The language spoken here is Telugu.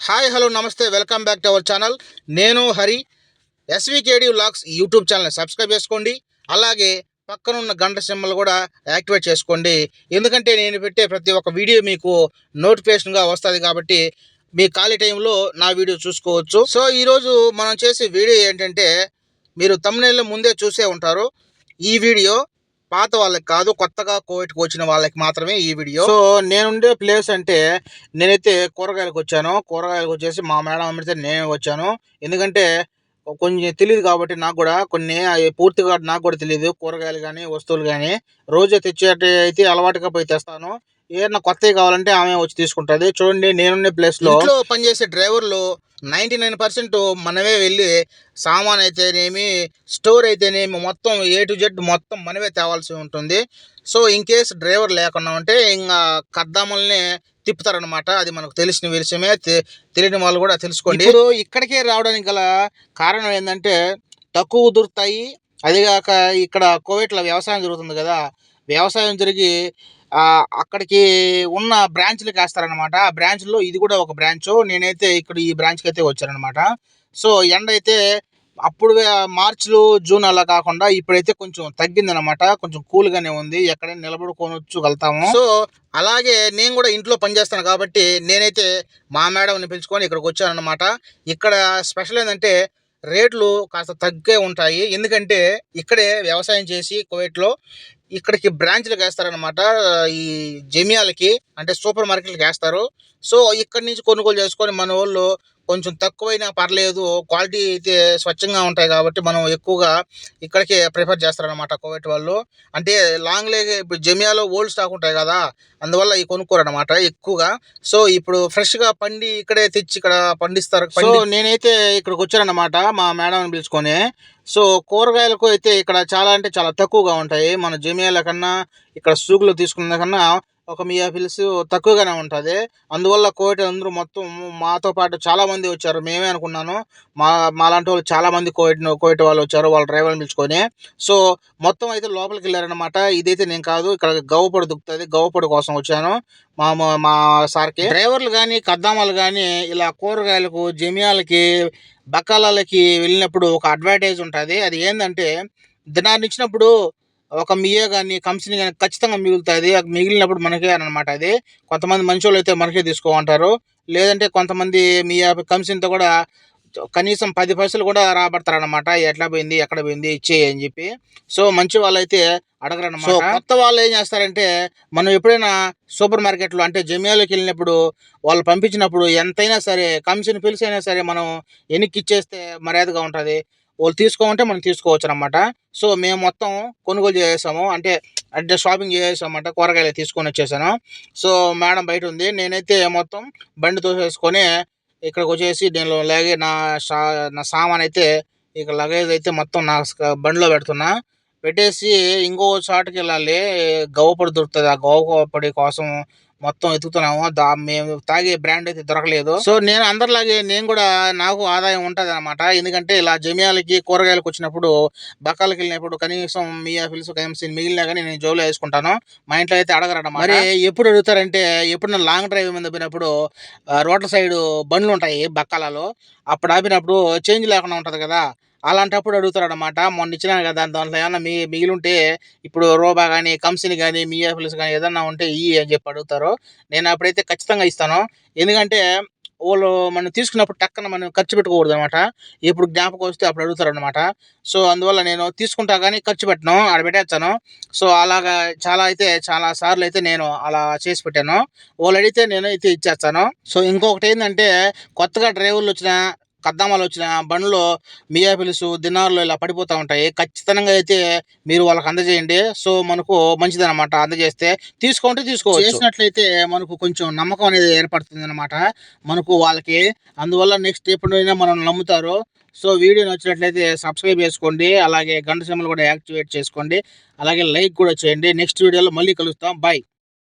హాయ్ హలో నమస్తే welcome back to our channel. నేను Hari. SVKD lakhs YouTube channel subscribe చేసుకోండి. అలాగే పక్కనున్న గంట సింబల్ కూడా యాక్టివేట్ చేసుకోండి. ఎందుకంటే నేను పెట్టే ప్రతి ఒక్క వీడియో మీకు నోటిఫికేషన్గా వస్తుంది కాబట్టి మీ ఖాళీ టైంలో నా వీడియో చూసుకోవచ్చు. సో ఈరోజు మనం చేసే వీడియో ఏంటంటే మీరు తమిళలో ముందే చూసే ఉంటారు. ఈ వీడియో పాత వాళ్ళకి కాదు కొత్తగా కోవిడ్కి వచ్చిన వాళ్ళకి మాత్రమే ఈ వీడియో. సో నేనుండే ప్లేస్ అంటే నేనైతే కూరగాయలకు వచ్చాను. కూరగాయలకు వచ్చేసి మా మేడం అమ్మితే నేను వచ్చాను. ఎందుకంటే కొంచెం తెలియదు కాబట్టి నాకు కూడా కొన్ని పూర్తిగా నాకు కూడా తెలియదు కూరగాయలు కానీ వస్తువులు కానీ రోజే తెచ్చేట అయితే అలవాటుగా పోయి తెస్తాను. ఏదైనా కొత్తవి కావాలంటే ఆమె వచ్చి తీసుకుంటుంది. చూడండి నేనుండే ప్లేస్లో ఇంట్లో పనిచేసే డ్రైవర్లు నైంటీ నైన్ పర్సెంట్ మనమే వెళ్ళి సామాన్ అయితేనేమి స్టోర్ అయితేనేమి మొత్తం ఏ టు జెడ్ మొత్తం మనమే తేవాల్సి ఉంటుంది. సో ఇన్ కేస్ డ్రైవర్ లేకుండా ఉంటే ఇంకా కద్దాముల్ని తిప్పుతారనమాట అది మనకు తెలిసిన విషయమే. తెలియని వాళ్ళు కూడా తెలుసుకోండి. ఇప్పుడు ఇక్కడికే రావడానికి గల కారణం ఏంటంటే తక్కువ దొరుకుతాయి అదిగాక ఇక్కడ కోవిడ్లో వ్యవసాయం జరుగుతుంది కదా వ్యవసాయం జరిగి అక్కడికి ఉన్న బ్రాంచ్లు వేస్తారనమాట ఆ బ్రాంచ్లో ఇది కూడా ఒక బ్రాంచ్. నేనైతే ఇక్కడ ఈ బ్రాంచ్కి అయితే వచ్చానమాట సో ఎండ అయితే అప్పుడు మార్చిలో జూన్ అలా కాకుండా ఇప్పుడైతే కొంచెం తగ్గిందనమాట కొంచెం కూల్గానే ఉంది. ఎక్కడైనా నిలబడుకోనొచ్చుగలుగుతాము సో అలాగే నేను కూడా ఇంట్లో పనిచేస్తాను కాబట్టి నేనైతే మా మేడంని పిలుచుకొని ఇక్కడికి వచ్చానమాట ఇక్కడ స్పెషల్ ఏంటంటే రేట్లు కాస్త తగ్గే ఉంటాయి. ఎందుకంటే ఇక్కడే వ్యవసాయం చేసి కువైట్లో ఇక్కడికి బ్రాంచ్లకు వేస్తారనమాట ఈ జమియాలకి అంటే సూపర్ మార్కెట్లకు వేస్తారు. సో ఇక్కడి నుంచి కొనుగోలు చేసుకొని మన వాళ్ళు కొంచెం తక్కువైనా పర్లేదు. క్వాలిటీ అయితే స్వచ్ఛంగా ఉంటాయి కాబట్టి మనం ఎక్కువగా ఇక్కడికే ప్రిఫర్ చేస్తారనమాట కోవిడ్ వాళ్ళు. అంటే లాంగ్ లేగ్ ఇప్పుడు జమియాలో ఓల్డ్ స్టాక్ ఉంటాయి కదా అందువల్ల ఈ కొనుక్కోరనమాట ఎక్కువగా. సో ఇప్పుడు ఫ్రెష్గా పండి ఇక్కడే తెచ్చి ఇక్కడ పండిస్తారు. సో నేనైతే ఇక్కడికి వచ్చానన్నమాట మా మేడం పిలుచుకొని. సో కూరగాయలకు అయితే ఇక్కడ చాలా అంటే చాలా తక్కువగా ఉంటాయి. మన జమియాల కన్నా ఇక్కడ సూకులు తీసుకున్న కన్నా ఒక మియా పిల్స్ తక్కువగానే ఉంటుంది. అందువల్ల కోవిడ్ అందరూ మొత్తం మాతో పాటు చాలామంది వచ్చారు. మేమే అనుకున్నాను. మా మాలాంటి వాళ్ళు చాలామంది కోవిడ్ కోవిడ్ వాళ్ళు వచ్చారు. వాళ్ళ డ్రైవర్ని పిలుచుకొని. సో మొత్తం అయితే లోపలికి వెళ్ళారనమాట ఇదైతే నేను కాదు. ఇక్కడ గవ్వపొడి దుక్కుతుంది. గవ్వపొడి కోసం వచ్చాను. మా మా- సార్కి. డ్రైవర్లు కానీ కద్దామాలు కానీ ఇలా కూరగాయలకు జమియాలకి బకాలాలకి వెళ్ళినప్పుడు ఒక అడ్వాంటేజ్ ఉంటుంది. అది ఏంటంటే దినాన్ని ఇచ్చినప్పుడు ఒక మియే కానీ కంపెనీ కానీ ఖచ్చితంగా మిగులుతుంది. మిగిలినప్పుడు మనకే అనమాట అది. కొంతమంది మంచి వాళ్ళు అయితే మనకే తీసుకోమంటారు. లేదంటే కొంతమంది మీ కంపెనీతో కూడా కనీసం పది పైసలు కూడా రాబడతారనమాట ఎట్లా పోయింది ఎక్కడ పోయింది ఇచ్చేయి అని చెప్పి. సో మంచి వాళ్ళు అయితే సో కొత్త వాళ్ళు ఏం చేస్తారంటే మనం ఎప్పుడైనా సూపర్ మార్కెట్లో అంటే జమియాలోకి వెళ్ళినప్పుడు వాళ్ళు పంపించినప్పుడు ఎంతైనా సరే కంపెనీ పిలిచైనా సరే మనం ఎన్నికిచ్చేస్తే ఇచ్చేస్తే మర్యాదగా ఉంటుంది. వాళ్ళు తీసుకోమంటే మనం తీసుకోవచ్చు అనమాట సో మేము మొత్తం కొనుగోలు చేసేసాము. అంటే అంటే షాపింగ్ చేసేసామంట కూరగాయలు తీసుకొని వచ్చేసాను. సో మేడం బయట ఉంది నేనైతే మొత్తం బండి తోసేసుకొని ఇక్కడికి వచ్చేసి నేను లాగే నా షా నా సామాన్ అయితే ఇక లగేజ్ అయితే మొత్తం నా బండిలో పెడుతున్నా. పెట్టేసి ఇంకో చోటుకి వెళ్ళాలి గవ్వపొడి దొరుకుతుంది. ఆ గవ్వపొడి కోసం మొత్తం ఎతుకుతున్నాము దా మేము తాగే బ్రాండ్ అయితే దొరకలేదు. సో నేను అందరిలాగే నేను కూడా నాకు ఆదాయం ఉంటుంది అనమాట ఎందుకంటే ఇలా జమియాలకి కూరగాయలకు వచ్చినప్పుడు బకాలకి వెళ్ళినప్పుడు కనీసం మీ ఆఫీస్ కనీసం మిగిలినా కానీ నేను జోలో వేసుకుంటాను. మా ఇంట్లో అయితే అడగరన్నమాట. మరి ఎప్పుడు అడుగుతారంటే ఎప్పుడు లాంగ్ డ్రైవ్ మీద పోయినప్పుడు రోడ్ల సైడ్ బండ్లు ఉంటాయి బక్కాలలో. అప్పుడు ఆపినప్పుడు చేంజ్ లేకుండా ఉంటుంది కదా. అలాంటప్పుడు అడుగుతారు అనమాట మొన్న ఇచ్చినాను కదా దాంట్లో ఏమన్నా మీ మిగిలి ఉంటే ఇప్పుడు రోబా కానీ కంపెనీ కానీ మీ కానీ ఏదన్నా ఉంటే ఈ అని చెప్పి అడుగుతారు. నేను అప్పుడైతే ఖచ్చితంగా ఇస్తాను. ఎందుకంటే వాళ్ళు మనం తీసుకున్నప్పుడు టక్కన మనం ఖర్చు పెట్టుకోకూడదు అనమాట ఇప్పుడు జ్ఞాపకం వస్తే అప్పుడు అడుగుతారు అనమాట సో అందువల్ల నేను తీసుకుంటా కానీ ఖర్చు పెట్టను ఆడ పెట్టేస్తాను. సో అలాగా చాలా అయితే చాలా సార్లు అయితే నేను అలా చేసి పెట్టాను. వాళ్ళు అడిగితే నేను అయితే ఇచ్చేస్తాను. సో ఇంకొకటి ఏంటంటే కొత్తగా డ్రైవర్లు వచ్చిన కద్దామాలు వచ్చిన బండ్లో మియా పిలుసు దినార్లు ఇలా పడిపోతూ ఉంటాయి. ఖచ్చితంగా అయితే మీరు వాళ్ళకి అందజేయండి. సో మనకు మంచిదన్నమాట. అందజేస్తే తీసుకుంటే తీసుకోవచ్చు. చేసినట్లయితే మనకు కొంచెం నమ్మకం అనేది ఏర్పడుతుంది అనమాట మనకు వాళ్ళకి. అందువల్ల నెక్స్ట్ ఎప్పుడైనా మనం నమ్ముతారు సో వీడియో నచ్చినట్లయితే సబ్స్క్రైబ్ చేసుకోండి. అలాగే గంట సిమ్మలు కూడా యాక్టివేట్ చేసుకోండి. అలాగే లైక్ కూడా చేయండి. నెక్స్ట్ వీడియోలో మళ్ళీ కలుస్తాం. బాయ్.